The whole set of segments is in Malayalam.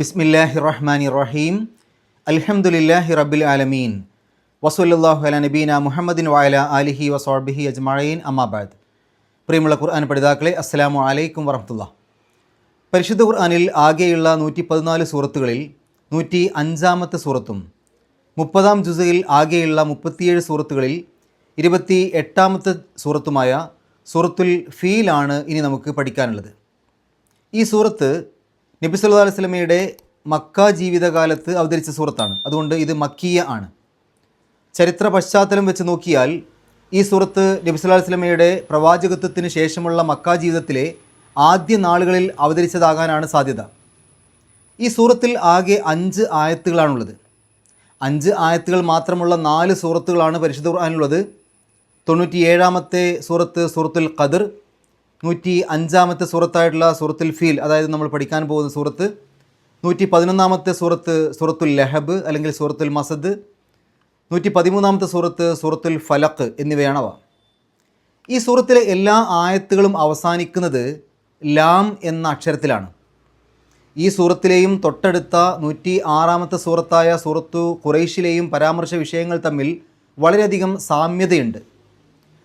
ബിസ്മില്ലാഹി റഹ്മാനി റഹീം അൽഹംദുലില്ലാഹി റബ്ബിൽ ആലമീൻ. വസുല്ലാഹു അല നബീന മുഹമ്മദിൻ വായല അലിഹി വസോബിഹി അജ്മഴീൻ അമ്മാബാദ് പ്രിയമുള്ള ഖുർആൻ പഠിതാക്കളെ അസ്സലാമു അലൈക്കും വറഹമുല്ല പരിശുദ്ധ ഖുർആനിൽ ആകെയുള്ള നൂറ്റി പതിനാല് സൂറത്തുകളിൽ നൂറ്റി അഞ്ചാമത്തെ സൂറത്തും മുപ്പതാം ജുസയിൽ ആകെയുള്ള മുപ്പത്തിയേഴ് സൂറത്തുകളിൽ ഇരുപത്തി എട്ടാമത്തെ സൂറത്തുമായ സൂറത്തുൽ ഫീലാണ് ഇനി നമുക്ക് പഠിക്കാനുള്ളത്. ഈ സൂറത്ത് നബി സല്ലാ അലൈഹി വസല്ലമയുടെ മക്ക ജീവിതകാലത്ത് അവതരിച്ച സൂറത്താണ്. അതുകൊണ്ട് ഇത് മക്കീയ ആണ്. ചരിത്ര പശ്ചാത്തലം വെച്ച് നോക്കിയാൽ ഈ സൂറത്ത് നബി സല്ലാ അലൈഹി വസല്ലമയുടെ പ്രവാചകത്വത്തിന് ശേഷമുള്ള മക്ക ജീവിതത്തിലെ ആദ്യ നാളുകളിൽ അവതരിച്ചതാകാനാണ് സാധ്യത. ഈ സൂറത്തിൽ ആകെ അഞ്ച് ആയത്തുകളാണുള്ളത്. അഞ്ച് ആയത്തുകൾ മാത്രമുള്ള നാല് സൂറത്തുകളാണ് പരിശുദ്ധ ഖുർആാനുള്ളത് തൊണ്ണൂറ്റിയേഴാമത്തെ സൂറത്ത് സൂറത്തുൽ ഖദർ നൂറ്റി അഞ്ചാമത്തെ സൂറത്തായിട്ടുള്ള സൂറത്തുൽ ഫീൽ അതായത് നമ്മൾ പഠിക്കാൻ പോകുന്ന സൂറത്ത് നൂറ്റി പതിനൊന്നാമത്തെ സൂറത്ത് സൂറത്തുൽ ലഹബ് അല്ലെങ്കിൽ സൂറത്തുൽ മസദ് നൂറ്റി പതിമൂന്നാമത്തെ സൂറത്ത് സൂറത്തുൽ ഫലക്ക് എന്നിവയാണവ. ഈ സൂറത്തിലെ എല്ലാ ആയത്തുകളും അവസാനിക്കുന്നത് ലാം എന്ന അക്ഷരത്തിലാണ്. ഈ സൂറത്തിലെയും തൊട്ടടുത്ത നൂറ്റി ആറാമത്തെ സൂറത്തായ സൂറത്തു ഖുറൈഷിലെയും പരാമർശ വിഷയങ്ങൾ തമ്മിൽ വളരെയധികം സാമ്യതയുണ്ട്.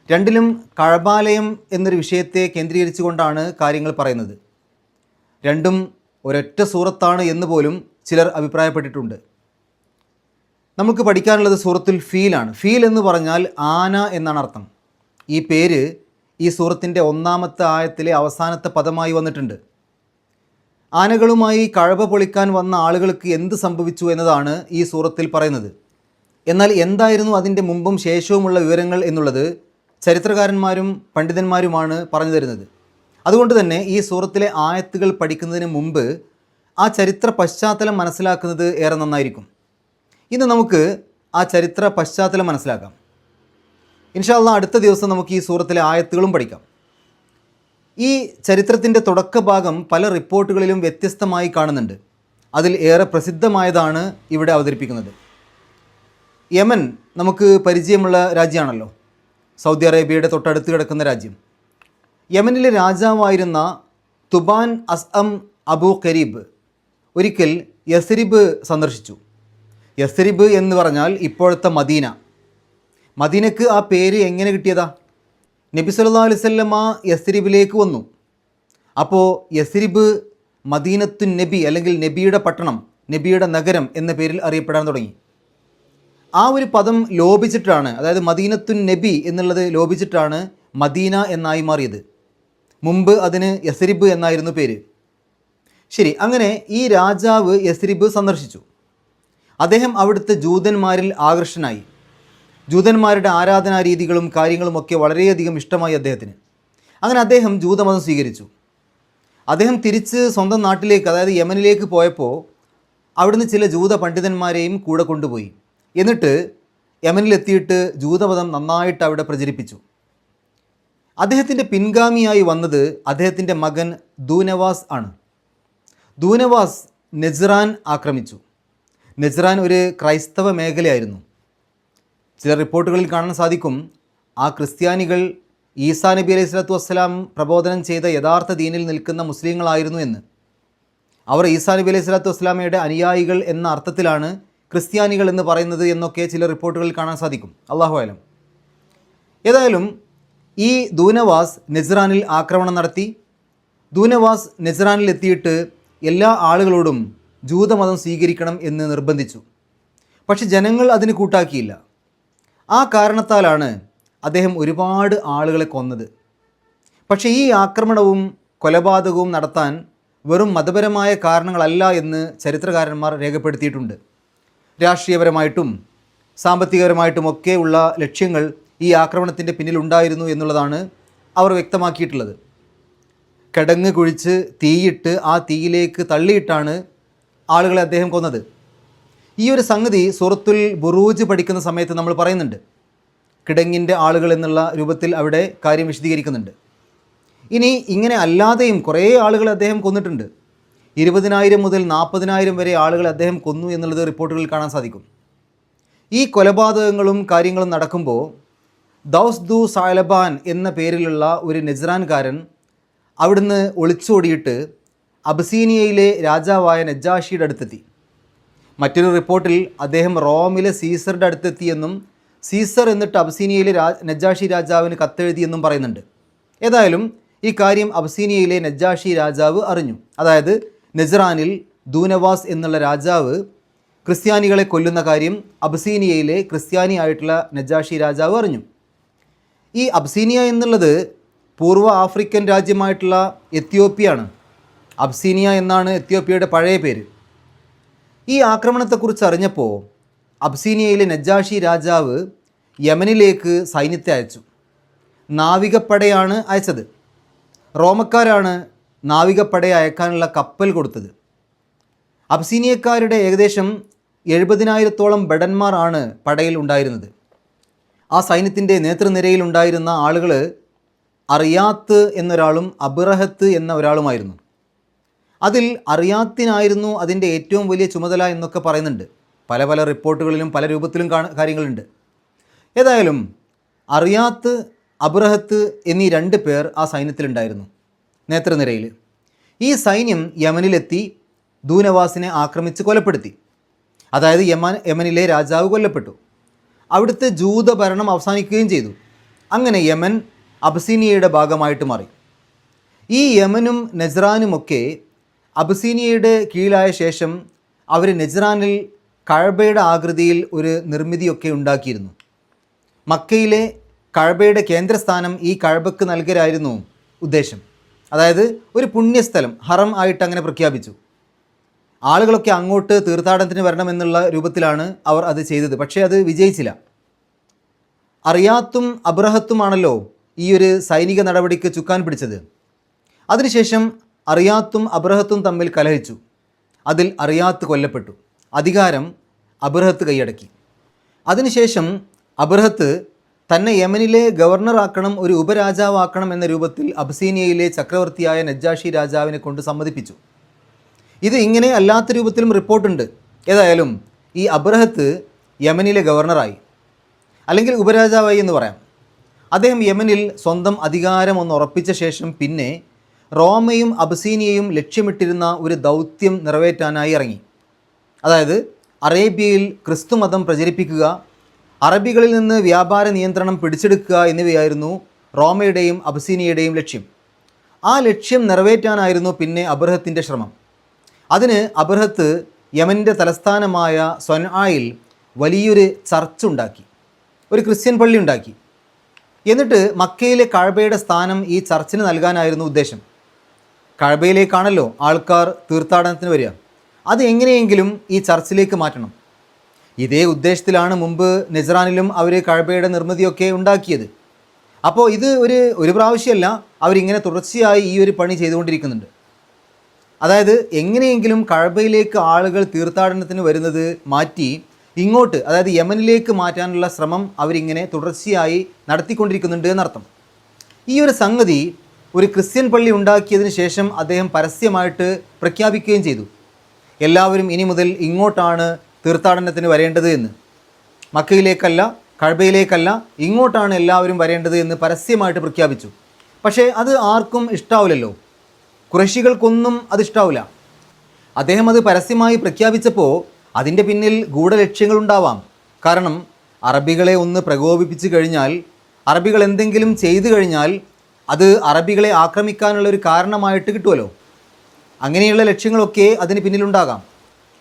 രണ്ടിലും കഴബാലയം എന്നൊരു വിഷയത്തെ കേന്ദ്രീകരിച്ചുകൊണ്ടാണ് കാര്യങ്ങൾ പറയുന്നത്. രണ്ടും ഒരൊറ്റ സൂറത്താണ് എന്ന് പോലും ചിലർ അഭിപ്രായപ്പെട്ടിട്ടുണ്ട്. നമുക്ക് പഠിക്കാനുള്ളത് സൂറത്തുൽ ഫീലാണ് ഫീൽ എന്ന് പറഞ്ഞാൽ ആന എന്നാണ് അർത്ഥം. ഈ പേര് ഈ സൂറത്തിന്റെ ഒന്നാമത്തെ ആയത്തിലെ അവസാനത്തെ പദമായി വന്നിട്ടുണ്ട്. ആനകളുമായി കഴവ പൊളിക്കാൻ വന്ന ആളുകൾക്ക് എന്ത് സംഭവിച്ചു എന്നതാണ് ഈ സൂറത്തിൽ പറയുന്നത്. എന്നാൽ എന്തായിരുന്നു അതിന്റെ മുമ്പും ശേഷവുമുള്ള വിവരങ്ങൾ എന്നുള്ളത് ചരിത്രകാരന്മാരും പണ്ഡിതന്മാരുമാണ് പറഞ്ഞു തരുന്നത്. അതുകൊണ്ട് തന്നെ ഈ സൂറത്തിലെ ആയത്തുകൾ പഠിക്കുന്നതിന് മുമ്പ് ആ ചരിത്ര പശ്ചാത്തലം മനസ്സിലാക്കുന്നത് ഏറെ നന്നായിരിക്കും. ഇന്ന് നമുക്ക് ആ ചരിത്ര പശ്ചാത്തലം മനസ്സിലാക്കാം. ഇൻഷാല്ല അടുത്ത ദിവസം നമുക്ക് ഈ സൂറത്തിലെ ആയത്തുകളും പഠിക്കാം. ഈ ചരിത്രത്തിന്റെ തുടക്കഭാഗം പല റിപ്പോർട്ടുകളിലും വ്യത്യസ്തമായി കാണുന്നുണ്ട്. അതിൽ ഏറെ പ്രസിദ്ധമായതാണ് ഇവിടെ അവതരിപ്പിക്കുന്നത്. യമൻ നമുക്ക് പരിചയമുള്ള രാജ്യമാണല്ലോ സൗദി അറേബ്യയുടെ തൊട്ടടുത്ത് കിടക്കുന്ന രാജ്യം. യമനിലെ രാജാവായിരുന്ന തുബാൻ അസ്അം അബു കരീബ് ഒരിക്കൽ യസരിബ് സന്ദർശിച്ചു. യസരിബ് എന്ന് പറഞ്ഞാൽ ഇപ്പോഴത്തെ മദീന. മദീനക്ക് ആ പേര് എങ്ങനെ കിട്ടിയതാ? നബി സല്ലാ യസരിബിലേക്ക് യസ്രിബിലേക്ക് വന്നു. അപ്പോൾ യസരിബ് മദീനത്തു നബി അല്ലെങ്കിൽ നബിയുടെ പട്ടണം നബിയുടെ നഗരം എന്ന പേരിൽ അറിയപ്പെടാൻ തുടങ്ങി. ആ ഒരു പദം ലോപിച്ചിട്ടാണ് അതായത് മദീനത്തുൻ നബി എന്നുള്ളത് ലോപിച്ചിട്ടാണ് മദീന എന്നായി മാറിയത്. മുമ്പ് അതിന് യസരിബ് എന്നായിരുന്നു പേര്. ശരി അങ്ങനെ ഈ രാജാവ് യസരിബ് സന്ദർശിച്ചു. അദ്ദേഹം അവിടുത്തെ ജൂതന്മാരിൽ ആകർഷനായി. ജൂതന്മാരുടെ ആരാധനാ രീതികളും കാര്യങ്ങളും ഒക്കെ വളരെയധികം ഇഷ്ടമായി അദ്ദേഹത്തിന്. അങ്ങനെ അദ്ദേഹം ജൂതമതം സ്വീകരിച്ചു. അദ്ദേഹം തിരിച്ച് സ്വന്തം നാട്ടിലേക്ക് അതായത് യമനിലേക്ക് പോയപ്പോൾ അവിടുന്ന് ചില ജൂത പണ്ഡിതന്മാരെയും കൂടെ കൊണ്ടുപോയി. എന്നിട്ട് യമനിലെത്തിയിട്ട് ജൂതമതം നന്നായിട്ട് അവിടെ പ്രചരിപ്പിച്ചു. അദ്ദേഹത്തിന്റെ പിൻഗാമിയായി വന്നത് അദ്ദേഹത്തിന്റെ മകൻ ദൂനവാസ് ആണ്. ദൂനവാസ് നെജ്റാൻ ആക്രമിച്ചു. നെജ്റാൻ ഒരു ക്രൈസ്തവ മേഖലയായിരുന്നു. ചില റിപ്പോർട്ടുകളിൽ കാണാൻ സാധിക്കും ആ ക്രിസ്ത്യാനികൾ ഈസാ നബി അലൈഹി സ്വലാത്തു വസ്സലാം പ്രബോധനം ചെയ്ത യഥാർത്ഥ ദീനിൽ നിൽക്കുന്ന മുസ്ലിങ്ങളായിരുന്നു എന്ന്. അവർ ഈസാ നബി അലൈഹി സ്വലാത്തു വസ്സലാമയുടെ അനുയായികൾ എന്ന അർത്ഥത്തിലാണ് ക്രിസ്ത്യാനികൾ എന്ന് പറയുന്നത് എന്നൊക്കെ ചില റിപ്പോർട്ടുകളിൽ കാണാൻ സാധിക്കും. അള്ളാഹു ആലം ഏതായാലും ഈ ദൂനവാസ് നെസ്റാനിൽ ആക്രമണം നടത്തി. ദൂനവാസ് നെസ്റാനിൽ എത്തിയിട്ട് എല്ലാ ആളുകളോടും ജൂതമതം സ്വീകരിക്കണം എന്ന് നിർബന്ധിച്ചു. പക്ഷെ ജനങ്ങൾ അതിന് കൂട്ടാക്കിയില്ല. ആ കാരണത്താലാണ് അദ്ദേഹം ഒരുപാട് ആളുകളെ കൊന്നത്. പക്ഷേ ഈ ആക്രമണവും കൊലപാതകവും നടത്താൻ വെറും മതപരമായ കാരണങ്ങളല്ല എന്ന് ചരിത്രകാരന്മാർ രേഖപ്പെടുത്തിയിട്ടുണ്ട്. രാഷ്ട്രീയപരമായിട്ടും സാമ്പത്തികപരമായിട്ടും ഒക്കെ ഉള്ള ലക്ഷ്യങ്ങൾ ഈ ആക്രമണത്തിന്റെ പിന്നിലുണ്ടായിരുന്നു എന്നുള്ളതാണ് അവർ വ്യക്തമാക്കിയിട്ടുള്ളത്. കിടങ്ങ് കുഴിച്ച് തീയിട്ട് ആ തീയിലേക്ക് തള്ളിയിട്ടാണ് ആളുകളെ അദ്ദേഹം കൊന്നത്. ഈ ഒരു സംഗതി സൂറത്തുൽ ബുറൂജ് പഠിക്കുന്ന സമയത്ത് നമ്മൾ പറയുന്നുണ്ട്. കിടങ്ങിന്റെ ആളുകൾ എന്നുള്ള രൂപത്തിൽ അവിടെ കാര്യം വിശദീകരിക്കുന്നുണ്ട്. ഇനി ഇങ്ങനെ അല്ലാതെയും കുറേ ആളുകൾ അദ്ദേഹം കൊന്നിട്ടുണ്ട്. ഇരുപതിനായിരം മുതൽ നാൽപ്പതിനായിരം വരെ ആളുകൾ അദ്ദേഹം കൊന്നു എന്നുള്ളത് റിപ്പോർട്ടുകളിൽ കാണാൻ സാധിക്കും. ഈ കൊലപാതകങ്ങളും കാര്യങ്ങളും നടക്കുമ്പോൾ ദൗസ് ദു സാലബാൻ എന്ന പേരിലുള്ള ഒരു നെജ്റാൻകാരൻ അവിടുന്ന് ഒളിച്ചോടിയിട്ട് അബ്സീനിയയിലെ രാജാവായ നജാഷിയുടെ അടുത്തെത്തി. മറ്റൊരു റിപ്പോർട്ടിൽ അദ്ദേഹം റോമിലെ സീസറുടെ അടുത്തെത്തിയെന്നും സീസർ എന്നിട്ട് അബ്സീനിയയിലെ രാ നജാഷി രാജാവിന് കത്തെഴുതിയെന്നും പറയുന്നുണ്ട്. ഏതായാലും ഈ കാര്യം അബ്സീനിയയിലെ നജാഷി രാജാവ് അറിഞ്ഞു. അതായത് നെജ്റാനിൽ ദൂനവാസ് എന്നുള്ള രാജാവ് ക്രിസ്ത്യാനികളെ കൊല്ലുന്ന കാര്യം അബ്സീനിയയിലെ ക്രിസ്ത്യാനി ആയിട്ടുള്ള നജാഷി രാജാവ് അറിഞ്ഞു. ഈ അബ്സീനിയ എന്നുള്ളത് പൂർവ ആഫ്രിക്കൻ രാജ്യമായിട്ടുള്ള എത്യോപ്യയാണ്. അബ്സീനിയ എന്നാണ് എത്യോപ്യയുടെ പഴയ പേര്. ഈ ആക്രമണത്തെക്കുറിച്ച് അറിഞ്ഞപ്പോൾ അബ്സീനിയയിലെ നജാഷി രാജാവ് യമനിലേക്ക് സൈന്യത്തെ അയച്ചു. നാവികപ്പടയാണ് അയച്ചത്. റോമക്കാരാണ് നാവികപ്പടയെ അയക്കാനുള്ള കപ്പൽ കൊടുത്തത്. അബ്സീനിയക്കാരുടെ ഏകദേശം എഴുപതിനായിരത്തോളം ഭടന്മാർ ആണ് പടയിൽ ഉണ്ടായിരുന്നത്. ആ സൈന്യത്തിന്റെ നേതൃനിരയിൽ ഉണ്ടായിരുന്ന ആളുകൾ അറിയാത്ത് എന്നൊരാളും അബിറഹത്ത് എന്ന ഒരാളുമായിരുന്നു. അതിൽ അറിയാത്തിനായിരുന്നു അതിന്റെ ഏറ്റവും വലിയ ചുമതല എന്നൊക്കെ പറയുന്നുണ്ട്. പല പല റിപ്പോർട്ടുകളിലും പല രൂപത്തിലും കാര്യങ്ങളുണ്ട്. ഏതായാലും അറിയാത്ത് അബിറഹത്ത് എന്നീ രണ്ട് പേർ ആ സൈന്യത്തിലുണ്ടായിരുന്നു. നേതൃനിരയിൽ ഈ സൈന്യം യമനിലെത്തി ദൂനവാസിനെ ആക്രമിച്ച് കൊലപ്പെടുത്തി. അതായത് യമൻ യമനിലെ രാജാവ് കൊല്ലപ്പെട്ടു. അവിടുത്തെ ജൂത ഭരണം അവസാനിക്കുകയും ചെയ്തു. അങ്ങനെ യമൻ അബസീനിയയുടെ ഭാഗമായിട്ട് മാറി. ഈ യമനും നജ്റാനുമൊക്കെ അബസീനിയയുടെ കീഴിലായ ശേഷം അവർ നജ്റാനിൽ കഴബയുടെ ആകൃതിയിൽ ഒരു നിർമ്മിതിയൊക്കെ ഉണ്ടാക്കിയിരുന്നു. മക്കയിലെ കഴബയുടെ കേന്ദ്രസ്ഥാനം ഈ കഴബക്ക് നൽകരായിരുന്നു ഉദ്ദേശം. അതായത് ഒരു പുണ്യസ്ഥലം ഹറം ആയിട്ട് അങ്ങനെ പ്രഖ്യാപിച്ചു. ആളുകളൊക്കെ അങ്ങോട്ട് തീർത്ഥാടനത്തിന് വരണമെന്നുള്ള രൂപത്തിലാണ് അവർ അത് ചെയ്തത്. പക്ഷേ അത് വിജയിച്ചില്ല. അറിയാത്തും അബ്രഹത്തുമാണല്ലോ ഈ ഒരു സൈനിക നടപടിക്ക് ചുക്കാൻ പിടിച്ചത്. അതിനുശേഷം അറിയാത്തും അബ്രഹത്തും തമ്മിൽ കലഹിച്ചു. അതിൽ അറിയാത്ത് കൊല്ലപ്പെട്ടു. അധികാരം അബ്രഹത്ത് കൈയടക്കി. അതിനുശേഷം അബ്രഹത്ത് തന്നെ യമനിലെ ഗവർണറാക്കണം ഒരു ഉപരാജാവാക്കണം എന്ന രൂപത്തിൽ അബ്സീനിയയിലെ ചക്രവർത്തിയായ നജ്ജാഷി രാജാവിനെ കൊണ്ട് സമ്മതിപ്പിച്ചു. ഇത് ഇങ്ങനെ അല്ലാത്ത രൂപത്തിലും റിപ്പോർട്ടുണ്ട്. ഏതായാലും ഈ അബ്രഹത്ത് യമനിലെ ഗവർണറായി. അല്ലെങ്കിൽ ഉപരാജാവായി എന്ന് പറയാം. അദ്ദേഹം യമനിൽ സ്വന്തം അധികാരം ഒന്ന് ഉറപ്പിച്ച ശേഷം പിന്നെ റോമയും അബ്സീനിയയും ലക്ഷ്യമിട്ടിരുന്ന ഒരു ദൗത്യം നിറവേറ്റാനായി ഇറങ്ങി. അതായത് അറേബ്യയിൽ ക്രിസ്തുമതം പ്രചരിപ്പിക്കുക അറബികളിൽ നിന്ന് വ്യാപാര നിയന്ത്രണം പിടിച്ചെടുക്കുക എന്നിവയായിരുന്നു റോമയുടെയും അബസീനിയുടെയും ലക്ഷ്യം. ആ ലക്ഷ്യം നിറവേറ്റാനായിരുന്നു പിന്നെ അബ്രഹത്തിന്റെ ശ്രമം. അതിന് അബ്രഹത്ത് യമന്റെ തലസ്ഥാനമായ സൊനായിൽ വലിയൊരു ചർച്ച് ഉണ്ടാക്കി ഒരു ക്രിസ്ത്യൻ പള്ളി ഉണ്ടാക്കി. എന്നിട്ട് മക്കയിലെ കഴബയുടെ സ്ഥാനം ഈ ചർച്ചിന് നൽകാനായിരുന്നു ഉദ്ദേശം. കഴബയിലേക്കാണല്ലോ ആൾക്കാർ തീർത്ഥാടനത്തിന് വരിക. അത് എങ്ങനെയെങ്കിലും ഈ ചർച്ചിലേക്ക് മാറ്റണം. ഇതേ ഉദ്ദേശത്തിലാണ് മുമ്പ് നിസറാനിലും അവർ കഴബയുടെ നിർമ്മിതിയൊക്കെ ഉണ്ടാക്കിയത്. അപ്പോൾ ഇത് ഒരു ഒരു പ്രാവശ്യമല്ല അവരിങ്ങനെ തുടർച്ചയായി ഈ ഒരു പണി ചെയ്തുകൊണ്ടിരിക്കുന്നുണ്ട്. അതായത് എങ്ങനെയെങ്കിലും കഴബയിലേക്ക് ആളുകൾ തീർത്ഥാടനത്തിന് വരുന്നത് മാറ്റി ഇങ്ങോട്ട് അതായത് യമനിലേക്ക് മാറ്റാനുള്ള ശ്രമം അവരിങ്ങനെ തുടർച്ചയായി നടത്തിക്കൊണ്ടിരിക്കുന്നുണ്ട് എന്നർത്ഥം. ഈ ഒരു സംഗതി ഒരു ക്രിസ്ത്യൻ പള്ളി ഉണ്ടാക്കിയതിന് ശേഷം അദ്ദേഹം പരസ്യമായിട്ട് പ്രഖ്യാപിക്കുകയും ചെയ്തു. എല്ലാവരും ഇനി മുതൽ ഇങ്ങോട്ടാണ് തീർത്ഥാടനത്തിന് വരേണ്ടത് എന്ന്. മക്കയിലേക്കല്ല കഴബയിലേക്കല്ല ഇങ്ങോട്ടാണ് എല്ലാവരും വരേണ്ടത് എന്ന് പരസ്യമായിട്ട് പ്രഖ്യാപിച്ചു. പക്ഷേ അത് ആർക്കും ഇഷ്ടാവില്ലല്ലോ. കുറശികൾക്കൊന്നും അത് ഇഷ്ടാവില്ല. അദ്ദേഹം അത് പരസ്യമായി പ്രഖ്യാപിച്ചപ്പോൾ അതിന്റെ പിന്നിൽ ഗൂഢലക്ഷ്യങ്ങളുണ്ടാവാം. കാരണം അറബികളെ ഒന്ന് പ്രകോപിപ്പിച്ചു കഴിഞ്ഞാൽ അറബികൾ എന്തെങ്കിലും ചെയ്തു കഴിഞ്ഞാൽ അത് അറബികളെ ആക്രമിക്കാനുള്ള ഒരു കാരണമായിട്ട് കിട്ടുമല്ലോ അങ്ങനെയുള്ള ലക്ഷ്യങ്ങളൊക്കെ അതിന് പിന്നിലുണ്ടാകാം.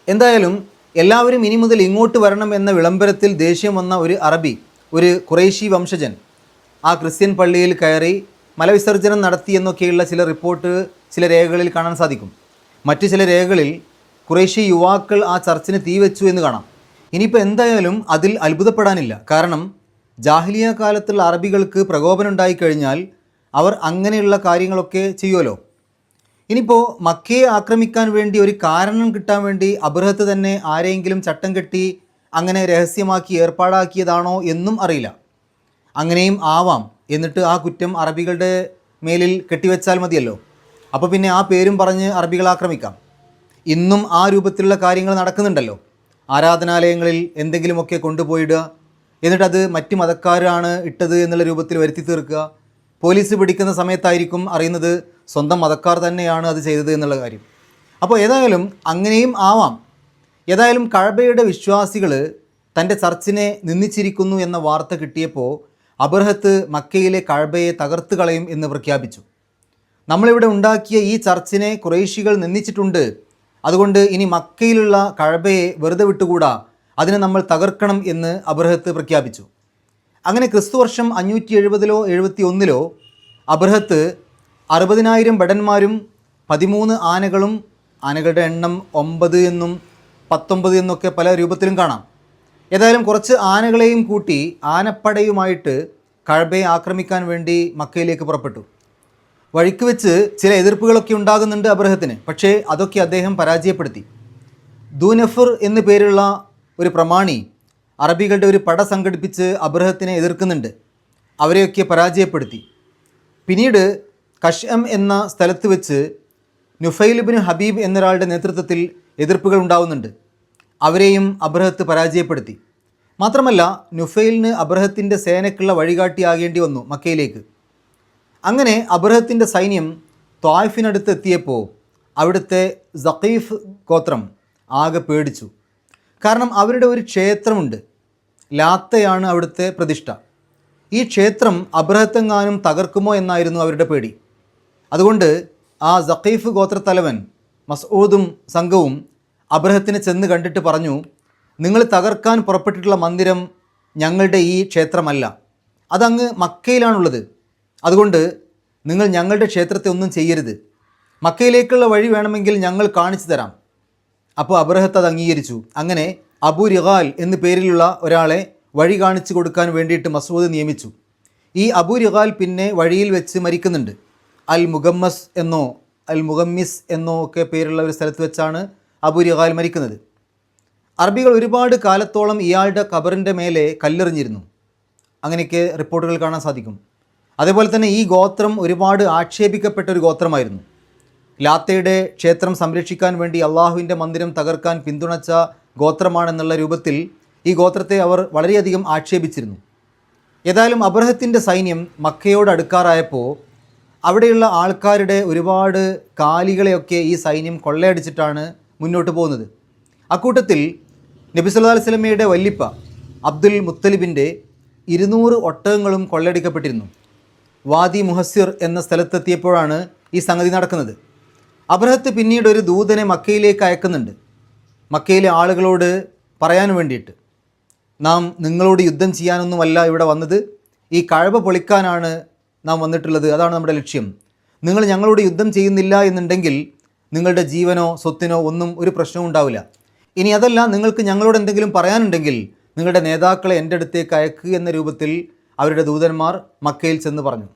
എന്തായാലും എല്ലാവരും ഇനി മുതൽ ഇങ്ങോട്ട് വരണം എന്ന വിളംബരത്തിൽ ദേഷ്യം വന്ന ഒരു അറബി ഒരു കുറേശി വംശജൻ. ആ ക്രിസ്ത്യൻ പള്ളിയിൽ കയറി മലവിസർജനം നടത്തിയെന്നൊക്കെയുള്ള ചില റിപ്പോർട്ട് ചില രേഖകളിൽ കാണാൻ സാധിക്കും. മറ്റു ചില രേഖകളിൽ കുറേശ്ശി യുവാക്കൾ ആ ചർച്ചിന് തീവച്ചു എന്ന് കാണാം. ഇനിയിപ്പോൾ എന്തായാലും അതിൽ അത്ഭുതപ്പെടാനില്ല. കാരണം ജാഹ്ലിയ കാലത്തുള്ള അറബികൾക്ക് പ്രകോപനം ഉണ്ടായിക്കഴിഞ്ഞാൽ അവർ അങ്ങനെയുള്ള കാര്യങ്ങളൊക്കെ ചെയ്യുമല്ലോ ഇനിയിപ്പോൾ മക്കയെ ആക്രമിക്കാൻ വേണ്ടി ഒരു കാരണം കിട്ടാൻ വേണ്ടി അബ്രഹത്ത് തന്നെ ആരെയെങ്കിലും ചട്ടം കെട്ടി അങ്ങനെ രഹസ്യമാക്കി ഏർപ്പാടാക്കിയതാണോ എന്നും അറിയില്ല. അങ്ങനെയും ആവാം എന്നിട്ട് ആ കുറ്റം അറബികളുടെ മേലിൽ കെട്ടിവെച്ചാൽ മതിയല്ലോ. അപ്പോൾ പിന്നെ ആ പേരും പറഞ്ഞ് അറബികൾ ആക്രമിക്കാം. ഇന്നും ആ രൂപത്തിലുള്ള കാര്യങ്ങൾ നടക്കുന്നുണ്ടല്ലോ. ആരാധനാലയങ്ങളിൽ എന്തെങ്കിലുമൊക്കെ കൊണ്ടുപോയിടുക എന്നിട്ടത് മറ്റു മതക്കാരാണ് ഇട്ടത് എന്നുള്ള രൂപത്തിൽ വരുത്തി തീർക്കുക. പോലീസ് പിടിക്കുന്ന സമയത്തായിരിക്കും അറിയുന്നത് സ്വന്തം മതക്കാർ തന്നെയാണ് അത് ചെയ്തത് എന്നുള്ള കാര്യം. അപ്പോൾ ഏതായാലും അങ്ങനെയും ആവാം. ഏതായാലും കഴബയുടെ വിശ്വാസികൾ തന്റെ ചർച്ചിനെ നിന്ദിച്ചിരിക്കുന്നു എന്ന വാർത്ത കിട്ടിയപ്പോൾ അബർഹത്ത് മക്കയിലെ കഴബയെ തകർത്ത് കളയും എന്ന് പ്രഖ്യാപിച്ചു. നമ്മളിവിടെ ഉണ്ടാക്കിയ ഈ ചർച്ചിനെ കുറേശികൾ നിന്ദിച്ചിട്ടുണ്ട്. അതുകൊണ്ട് ഇനി മക്കയിലുള്ള കഴബയെ വെറുതെ വിട്ടുകൂടാ. അതിനെ നമ്മൾ തകർക്കണം എന്ന് അബർഹത്ത് പ്രഖ്യാപിച്ചു. അങ്ങനെ ക്രിസ്തുവർഷം അഞ്ഞൂറ്റി എഴുപതിലോ എഴുപത്തി ഒന്നിലോ അബ്രഹത്ത് അറുപതിനായിരം ഭടന്മാരും പതിമൂന്ന് ആനകളും ആനകളുടെ എണ്ണം ഒമ്പത് എന്നും പത്തൊമ്പത് എന്നൊക്കെ പല രൂപത്തിലും കാണാം. ഏതായാലും കുറച്ച് ആനകളെയും കൂട്ടി ആനപ്പടയുമായിട്ട് കഴബയെ ആക്രമിക്കാൻ വേണ്ടി മക്കയിലേക്ക് പുറപ്പെട്ടു. വഴിക്ക് വെച്ച് ചില എതിർപ്പുകളൊക്കെ ഉണ്ടാകുന്നുണ്ട് അബ്രഹത്തിന്. പക്ഷേ അതൊക്കെ അദ്ദേഹം പരാജയപ്പെടുത്തി. ദൂനഫർ എന്നു പേരുള്ള ഒരു പ്രമാണി അറബികളുടെ ഒരു പട സംഘടിപ്പിച്ച് അബ്രഹത്തിനെ എതിർക്കുന്നുണ്ട്. അവരെയൊക്കെ പരാജയപ്പെടുത്തി. പിന്നീട് കഷ്അം എന്ന സ്ഥലത്ത് വെച്ച് നുഫൈലിബിന് ഹബീബ് എന്നൊരാളുടെ നേതൃത്വത്തിൽ എതിർപ്പുകൾ ഉണ്ടാവുന്നുണ്ട്. അവരെയും അബ്രഹത്ത് പരാജയപ്പെടുത്തി. മാത്രമല്ല നുഫൈലിന് അബ്രഹത്തിന്റെ സേനയ്ക്കുള്ള വഴികാട്ടിയാകേണ്ടി വന്നു മക്കയിലേക്ക്. അങ്ങനെ അബ്രഹത്തിന്റെ സൈന്യം ത്വായിഫിനടുത്ത് എത്തിയപ്പോൾ അവിടുത്തെ സഖീഫ് ഗോത്രം ആകെ പേടിച്ചു. കാരണം അവരുടെ ഒരു ക്ഷേത്രമുണ്ട്. ലാത്തയാണ് അവിടുത്തെ പ്രതിഷ്ഠ. ഈ ക്ഷേത്രം അബ്രഹത്തെങ്ങാനും തകർക്കുമോ എന്നായിരുന്നു അവരുടെ പേടി. അതുകൊണ്ട് ആ സഖീഫ് ഗോത്രത്തലവൻ മസൂദും സംഘവും അബ്രഹത്തിനെ ചെന്ന് കണ്ടിട്ട് പറഞ്ഞു നിങ്ങൾ തകർക്കാൻ പുറപ്പെട്ടിട്ടുള്ള മന്ദിരം ഞങ്ങളുടെ ഈ ക്ഷേത്രമല്ല. അതങ്ങ് മക്കയിലാണുള്ളത്. അതുകൊണ്ട് നിങ്ങൾ ഞങ്ങളുടെ ക്ഷേത്രത്തെ ഒന്നും ചെയ്യരുത്. മക്കയിലേക്കുള്ള വഴി വേണമെങ്കിൽ ഞങ്ങൾ കാണിച്ചു തരാം. അപ്പോൾ അബ്രഹത്ത് അത് അംഗീകരിച്ചു. അങ്ങനെ അബു റിഹാൽ എന്നു പേരിലുള്ള ഒരാളെ വഴി കാണിച്ചു കൊടുക്കാൻ വേണ്ടിയിട്ട് മസൂദ് നിയമിച്ചു. ഈ അബു റിഹാൽ പിന്നെ വഴിയിൽ വെച്ച് മരിക്കുന്നുണ്ട്. അൽ മുഗമ്മസ് എന്നോ അൽ മുഗമ്മിസ് എന്നോ ഒക്കെ പേരുള്ള ഒരു സ്ഥലത്ത് വെച്ചാണ് അബു റിഹാൽ മരിക്കുന്നത്. അറബികൾ ഒരുപാട് കാലത്തോളം ഇയാളുടെ ഖബറിന്റെ മേലെ കല്ലെറിഞ്ഞിരുന്നു. അങ്ങനെയൊക്കെ റിപ്പോർട്ടുകൾ കാണാൻ സാധിക്കും. അതേപോലെ തന്നെ ഈ ഗോത്രം ഒരുപാട് ആക്ഷേപിക്കപ്പെട്ട ഒരു ഗോത്രമായിരുന്നു. ലാത്തയുടെ ക്ഷേത്രം സംരക്ഷിക്കാൻ വേണ്ടി അള്ളാഹുവിന്റെ മന്ദിരം തകർക്കാൻ പിന്തുണച്ച ഗോത്രമാണെന്നുള്ള രൂപത്തിൽ ഈ ഗോത്രത്തെ അവർ വളരെയധികം ആക്ഷേപിച്ചിരുന്നു. ഏതായാലും അബ്രഹത്തിന്റെ സൈന്യം മക്കയോട് അടുക്കാറായപ്പോൾ അവിടെയുള്ള ആൾക്കാരുടെ ഒരുപാട് കാലികളെയൊക്കെ ഈ സൈന്യം കൊള്ളയടിച്ചിട്ടാണ് മുന്നോട്ട് പോകുന്നത്. അക്കൂട്ടത്തിൽ നബി സല്ലാ അലൈഹി വസല്ലമയുടെ വല്ലിപ്പ അബ്ദുൽ മുത്തലിബിന്റെ ഇരുന്നൂറ് ഒട്ടകങ്ങളും കൊള്ളയടിക്കപ്പെട്ടിരുന്നു. വാദി മുഹസ്സിർ എന്ന സ്ഥലത്തെത്തിയപ്പോഴാണ് ഈ സംഗതി നടക്കുന്നത്. അബ്രഹത്ത് പിന്നീട് ഒരു ദൂതനെ മക്കയിലേക്ക് അയക്കുന്നുണ്ട്. മക്കയിലെ ആളുകളോട് പറയാൻ വേണ്ടിയിട്ട് നാം നിങ്ങളോട് യുദ്ധം ചെയ്യാനൊന്നുമല്ല ഇവിടെ വന്നത്. ഈ കഴവ പൊളിക്കാനാണ് നാം വന്നിട്ടുള്ളത്? അതാണ് നമ്മുടെ ലക്ഷ്യം. നിങ്ങൾ ഞങ്ങളോട് യുദ്ധം ചെയ്യുന്നില്ല എന്നുണ്ടെങ്കിൽ നിങ്ങളുടെ ജീവനോ സ്വത്തിനോ ഒന്നും ഒരു പ്രശ്നവും ഉണ്ടാവില്ല. ഇനി അതല്ല നിങ്ങൾക്ക് ഞങ്ങളോട് എന്തെങ്കിലും പറയാനുണ്ടെങ്കിൽ നിങ്ങളുടെ നേതാക്കളെ എന്റെ അടുത്തേക്ക് അയക്കുക എന്ന രൂപത്തിൽ അവരുടെ ദൂതന്മാർ മക്കയിൽ ചെന്ന് പറഞ്ഞു.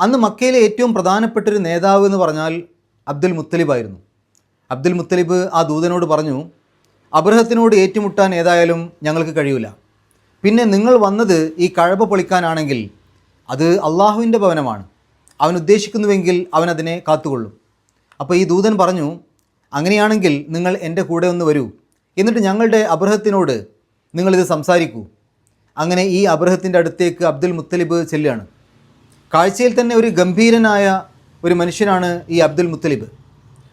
അന്ന് മക്കയിലെ ഏറ്റവും പ്രധാനപ്പെട്ട ഒരു നേതാവ് എന്ന് പറഞ്ഞാൽ അബ്ദുൽ മുത്തലിബായിരുന്നു അബ്ദുൽ മുത്തലിബ് ആ ദൂതനോട് പറഞ്ഞു അബ്രഹത്തിനോട് ഏറ്റുമുട്ടാൻ ഏതായാലും ഞങ്ങൾക്ക് കഴിയൂല. പിന്നെ നിങ്ങൾ വന്നത് ഈ കഴപ പൊളിക്കാനാണെങ്കിൽ അത് അള്ളാഹുവിന്റെ ഭവനമാണ്. അവൻ ഉദ്ദേശിക്കുന്നുവെങ്കിൽ അവൻ അതിനെ കാത്തുകൊള്ളും. അപ്പോൾ ഈ ദൂതൻ പറഞ്ഞു അങ്ങനെയാണെങ്കിൽ നിങ്ങൾ എന്റെ കൂടെ ഒന്ന് വരൂ. എന്നിട്ട് ഞങ്ങളുടെ അബ്രഹത്തിനോട് നിങ്ങളിത് സംസാരിക്കൂ. അങ്ങനെ ഈ അബ്രഹത്തിന്റെ അടുത്തേക്ക് അബ്ദുൽ മുത്തലിബ് ചെല്ലുകയാണ്. കാഴ്ചയിൽ തന്നെ ഒരു ഗംഭീരനായ ഒരു മനുഷ്യനാണ് ഈ അബ്ദുൽ മുത്തലിബ്.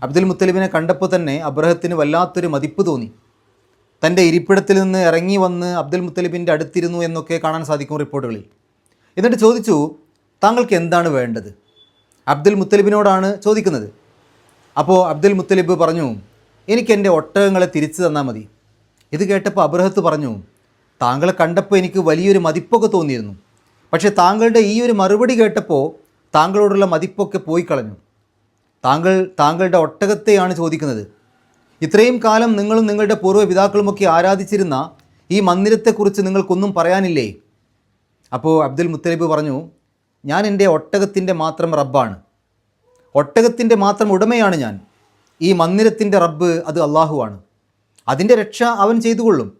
അബ്ദുൽ മുത്തലിബിനെ കണ്ടപ്പോൾ തന്നെ അബ്രഹത്തിന് വല്ലാത്തൊരു മതിപ്പ് തോന്നി. തന്റെ ഇരിപ്പിടത്തിൽ നിന്ന് ഇറങ്ങി വന്ന് അബ്ദുൽ മുത്തലിബിന്റെ അടുത്തിരുന്നു എന്നൊക്കെ കാണാൻ സാധിക്കും റിപ്പോർട്ടുകളിൽ. എന്നിട്ട് ചോദിച്ചു താങ്കൾക്ക് എന്താണ് വേണ്ടത്? അബ്ദുൽ മുത്തലിബിനോടാണ് ചോദിക്കുന്നത്. അപ്പോൾ അബ്ദുൽ മുത്തലിബ് പറഞ്ഞു എനിക്ക് എന്റെ ഒട്ടകങ്ങളെ തിരിച്ചു തന്നാൽ മതി. ഇത് കേട്ടപ്പോൾ അബ്രഹത്ത് പറഞ്ഞു താങ്കളെ കണ്ടപ്പോൾ എനിക്ക് വലിയൊരു മതിപ്പൊക്കെ തോന്നിയിരുന്നു. പക്ഷേ താങ്കളുടെ ഈ ഒരു മറുപടി കേട്ടപ്പോൾ താങ്കളോടുള്ള മതിപ്പൊക്കെ പോയി കളഞ്ഞു. താങ്കൾ താങ്കളുടെ ഒട്ടകത്തെയാണ് ചോദിക്കുന്നത്. ഇത്രയും കാലം നിങ്ങളും നിങ്ങളുടെ പൂർവപിതാക്കളുമൊക്കെ ആരാധിച്ചിരുന്ന ഈ മന്ദിരത്തെക്കുറിച്ച് നിങ്ങൾക്കൊന്നും പറയാനില്ലേ? അപ്പോൾ അബ്ദുൽ മുത്തലിബ് പറഞ്ഞു ഞാൻ എന്റെ ഒട്ടകത്തിന്റെ മാത്രം റബ്ബാണ്. ഒട്ടകത്തിന്റെ മാത്രം ഉടമയാണ് ഞാൻ. ഈ മന്ദിരത്തിന്റെ റബ്ബ് അത് അള്ളാഹുവാണ്. അതിന്റെ രക്ഷ അവൻ ചെയ്തുകൊള്ളും.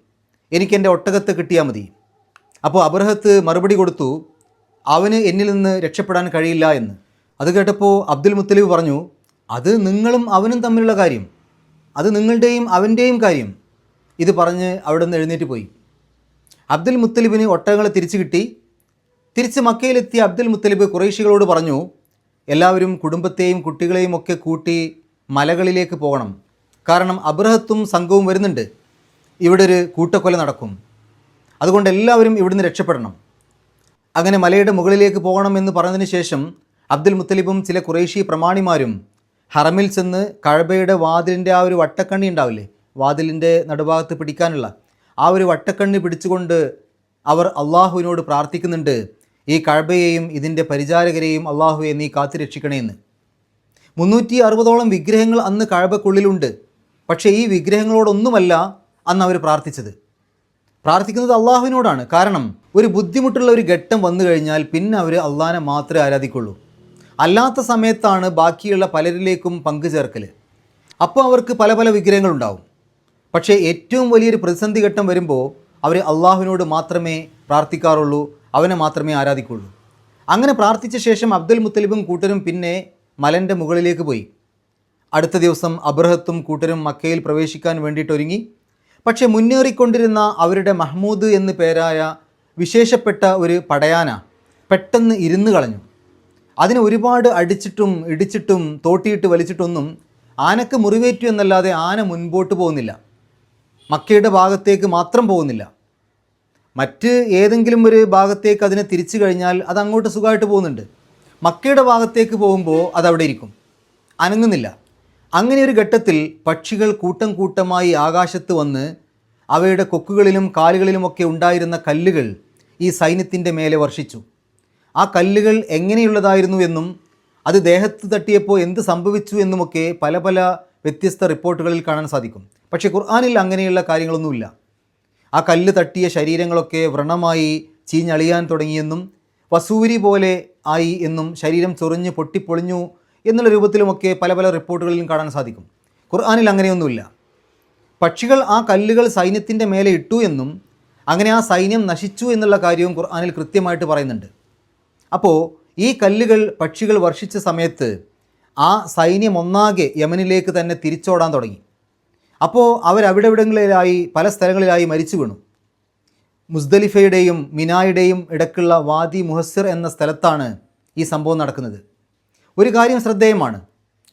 എനിക്ക് എന്റെ ഒട്ടകത്ത് കിട്ടിയാൽ മതി. അപ്പോൾ അബ്രഹത്ത് മറുപടി കൊടുത്തു അവന് എന്നിൽ നിന്ന് രക്ഷപ്പെടാൻ കഴിയില്ല എന്ന്. അത് കേട്ടപ്പോൾ അബ്ദുൽ മുത്തലിബ് പറഞ്ഞു അത് നിങ്ങളും അവനും തമ്മിലുള്ള കാര്യം. അത് നിങ്ങളുടെയും അവന്റെയും കാര്യം. ഇത് പറഞ്ഞ് അവിടെ നിന്ന് എഴുന്നേറ്റ് പോയി. അബ്ദുൽ മുത്തലിബിന് ഒട്ടകങ്ങളെ തിരിച്ചു കിട്ടി. തിരിച്ച് മക്കയിലെത്തിയ അബ്ദുൽ മുത്തലിബ് കുറേശികളോട് പറഞ്ഞു എല്ലാവരും കുടുംബത്തെയും കുട്ടികളെയും ഒക്കെ കൂട്ടി മലകളിലേക്ക് പോകണം. കാരണം അബ്രഹത്തും സംഘവും വരുന്നുണ്ട്. ഇവിടെ ഒരു കൂട്ടക്കൊല നടക്കും. അതുകൊണ്ട് എല്ലാവരും ഇവിടുന്ന് രക്ഷപ്പെടണം. അങ്ങനെ മലയുടെ മുകളിലേക്ക് പോകണം എന്ന് പറഞ്ഞതിന് ശേഷം അബ്ദുൽ മുത്തലിബും ചില കുറേശി പ്രമാണിമാരും ഹറമിൽ ചെന്ന് കഴബയുടെ വാതിലിന്റെ ആ ഒരു വട്ടക്കണ്ണി ഉണ്ടാവില്ലേ? വാതിലിന്റെ നടുഭാഗത്ത് പിടിക്കാനുള്ള ആ ഒരു വട്ടക്കണ്ണി പിടിച്ചുകൊണ്ട് അവർ അള്ളാഹുവിനോട് പ്രാർത്ഥിക്കുന്നുണ്ട് ഈ കഴബയെയും ഇതിന്റെ പരിചാരകരെയും അള്ളാഹുവെ നീ കാത്തുരക്ഷിക്കണേന്ന്. മുന്നൂറ്റി അറുപതോളം വിഗ്രഹങ്ങൾ അന്ന് കഴബക്കുള്ളിലുണ്ട് പക്ഷേ ഈ വിഗ്രഹങ്ങളോടൊന്നുമല്ല അന്ന് അവർ പ്രാർത്ഥിച്ചത്. പ്രാർത്ഥിക്കുന്നത് അള്ളാഹുവിനോടാണ്. കാരണം ഒരു ബുദ്ധിമുട്ടുള്ള ഒരു ഘട്ടം വന്നു കഴിഞ്ഞാൽ പിന്നെ അവർ അള്ളാഹനെ മാത്രമേ ആരാധിക്കുള്ളൂ. അല്ലാത്ത സമയത്താണ് ബാക്കിയുള്ള പലരിലേക്കും പങ്കു ചേർക്കൽ അപ്പോൾ അവർക്ക് പല പല വിഗ്രഹങ്ങളുണ്ടാവും. പക്ഷേ ഏറ്റവും വലിയൊരു പ്രതിസന്ധി ഘട്ടം വരുമ്പോൾ അവർ അള്ളാഹുവിനോട് മാത്രമേ പ്രാർത്ഥിക്കാറുള്ളൂ അവനെ മാത്രമേ ആരാധിക്കുള്ളൂ അങ്ങനെ പ്രാർത്ഥിച്ച ശേഷം അബ്ദുൽ മുത്തലിബും കൂട്ടരും പിന്നെ മലന്റെ മുകളിലേക്ക് പോയി. അടുത്ത ദിവസം അബ്രഹത്തും കൂട്ടരും മക്കയിൽ പ്രവേശിക്കാൻ വേണ്ടിയിട്ട് ഒരുങ്ങി പക്ഷേ മുന്നേറിക്കൊണ്ടിരുന്ന അവരുടെ മഹ്മൂദ് എന്ന് പേരായ വിശേഷപ്പെട്ട ഒരു പടയാന പെട്ടെന്ന് ഇരുന്ന് കളഞ്ഞു. അതിനെ ഒരുപാട് അടിച്ചിട്ടും ഇടിച്ചിട്ടും തോട്ടിയിട്ട് വലിച്ചിട്ടൊന്നും ആനക്ക് മുറിവേറ്റു എന്നല്ലാതെ ആന മുൻപോട്ട് പോകുന്നില്ല. മക്കയുടെ ഭാഗത്തേക്ക് മാത്രം പോകുന്നില്ല. മറ്റ് ഏതെങ്കിലും ഒരു ഭാഗത്തേക്ക് അതിനെ തിരിച്ചു കഴിഞ്ഞാൽ അത് അങ്ങോട്ട് സുഖമായിട്ട് പോകുന്നുണ്ട്. മക്കയുടെ ഭാഗത്തേക്ക് പോകുമ്പോൾ അതവിടെ ഇരിക്കും. അനങ്ങുന്നില്ല. അങ്ങനെ ഒരു ഘട്ടത്തിൽ പക്ഷികൾ കൂട്ടം കൂട്ടമായി ആകാശത്ത് വന്ന് അവയുടെ കൊക്കുകളിലും കാലുകളിലുമൊക്കെ ഉണ്ടായിരുന്ന കല്ലുകൾ ഈ സൈന്യത്തിന്റെ മേലെ വർഷിച്ചു. ആ കല്ലുകൾ എങ്ങനെയുള്ളതായിരുന്നു എന്നും അത് ദേഹത്ത് തട്ടിയപ്പോൾ എന്ത് സംഭവിച്ചു എന്നുമൊക്കെ പല പല വ്യത്യസ്ത റിപ്പോർട്ടുകളിൽ കാണാൻ സാധിക്കും. പക്ഷേ ഖുർആാനിൽ അങ്ങനെയുള്ള കാര്യങ്ങളൊന്നുമില്ല. ആ കല്ല് തട്ടിയ ശരീരങ്ങളൊക്കെ വ്രണമായി ചീഞ്ഞളിയാൻ തുടങ്ങിയെന്നും വസൂരി പോലെ ആയി എന്നും ശരീരം ചൊറിഞ്ഞ് പൊട്ടിപ്പൊളിഞ്ഞു എന്നുള്ള രൂപത്തിലുമൊക്കെ പല പല റിപ്പോർട്ടുകളിലും കാണാൻ സാധിക്കും. ഖുർആാനിൽ അങ്ങനെയൊന്നുമില്ല. പക്ഷികൾ ആ കല്ലുകൾ സൈന്യത്തിന്റെ മേലെ ഇട്ടു എന്നും അങ്ങനെ ആ സൈന്യം നശിച്ചു എന്നുള്ള കാര്യവും ഖുർആാനിൽ കൃത്യമായിട്ട് പറയുന്നുണ്ട്. അപ്പോൾ ഈ കല്ലുകൾ പക്ഷികൾ വർഷിച്ച സമയത്ത് ആ സൈന്യം ഒന്നാകെ യമനിലേക്ക് തന്നെ തിരിച്ചോടാൻ തുടങ്ങി. അപ്പോൾ അവരവിടെവിടങ്ങളിലായി പല സ്ഥലങ്ങളിലായി മരിച്ചു വീണു. മുസ്ദലിഫയുടെയും മിനായുടെയും ഇടക്കുള്ള വാദി മുഹസ്സിർ എന്ന സ്ഥലത്താണ് ഈ സംഭവം നടക്കുന്നത്. ഒരു കാര്യം ശ്രദ്ധേയമാണ്.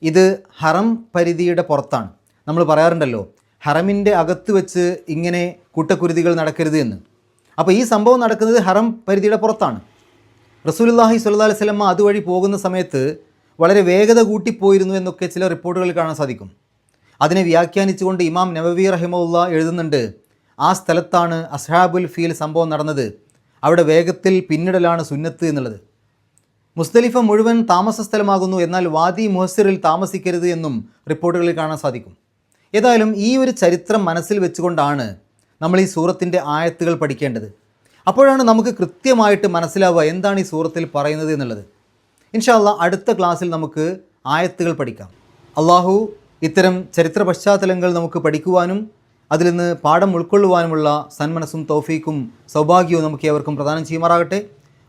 ഇത് ഹറം പരിധിയുടെ പുറത്താണ്. നമ്മൾ പറയാറുണ്ടല്ലോ ഹറമിന്റെ അകത്ത് വെച്ച് ഇങ്ങനെ കൂട്ടക്കുരുതികൾ നടക്കരുത് എന്ന്. അപ്പോൾ ഈ സംഭവം നടക്കുന്നത് ഹറം പരിധിയുടെ പുറത്താണ്. റസൂലുല്ലാഹി അലൈഹി വസല്ലം അതുവഴി പോകുന്ന സമയത്ത് വളരെ വേഗത കൂട്ടിപ്പോയിരുന്നു എന്നൊക്കെ ചില റിപ്പോർട്ടുകളിൽ കാണാൻ സാധിക്കും. അതിനെ വ്യാഖ്യാനിച്ചുകൊണ്ട് ഇമാം നബവി റഹിമുല്ല എഴുതുന്നുണ്ട് ആ സ്ഥലത്താണ് അസ്ഹാബുൽ ഫീൽ സംഭവം നടന്നത്. അവിടെ വേഗത്തിൽ പിന്നിടലാണ് സുന്നത്ത് എന്നുള്ളത്. മുസ്തലിഫ മുഴുവൻ താമസ സ്ഥലമാകുന്നു എന്നാൽ വാദി മുഹസിറിൽ താമസിക്കരുത് എന്നും റിപ്പോർട്ടുകളിൽ കാണാൻ സാധിക്കും. ഏതായാലും ഈ ഒരു ചരിത്രം മനസ്സിൽ വെച്ചുകൊണ്ടാണ് നമ്മൾ ഈ സൂറത്തിന്റെ ആയത്തുകൾ പഠിക്കേണ്ടത്. അപ്പോഴാണ് നമുക്ക് കൃത്യമായിട്ട് മനസ്സിലാവുക എന്താണ് ഈ സൂറത്തിൽ പറയുന്നത് എന്നുള്ളത്. ഇൻഷാല്ല അടുത്ത ക്ലാസ്സിൽ നമുക്ക് ആയത്തുകൾ പഠിക്കാം. അള്ളാഹു ഇത്തരം ചരിത്ര പശ്ചാത്തലങ്ങൾ നമുക്ക് പഠിക്കുവാനും അതിൽ നിന്ന് പാഠം ഉൾക്കൊള്ളുവാനുമുള്ള സന്മനസ്സും തൗഫീക്കും സൗഭാഗ്യവും നമുക്ക് ഏവർക്കും പ്രദാനം ചെയ്യുമാറാകട്ടെ.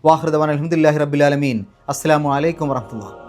വാഹൃദവാൻ അലഹമുല്ലാഹി റബ്ബിലാലമീൻ അസ്സാം വലൈക്കും വർഹമുല്ല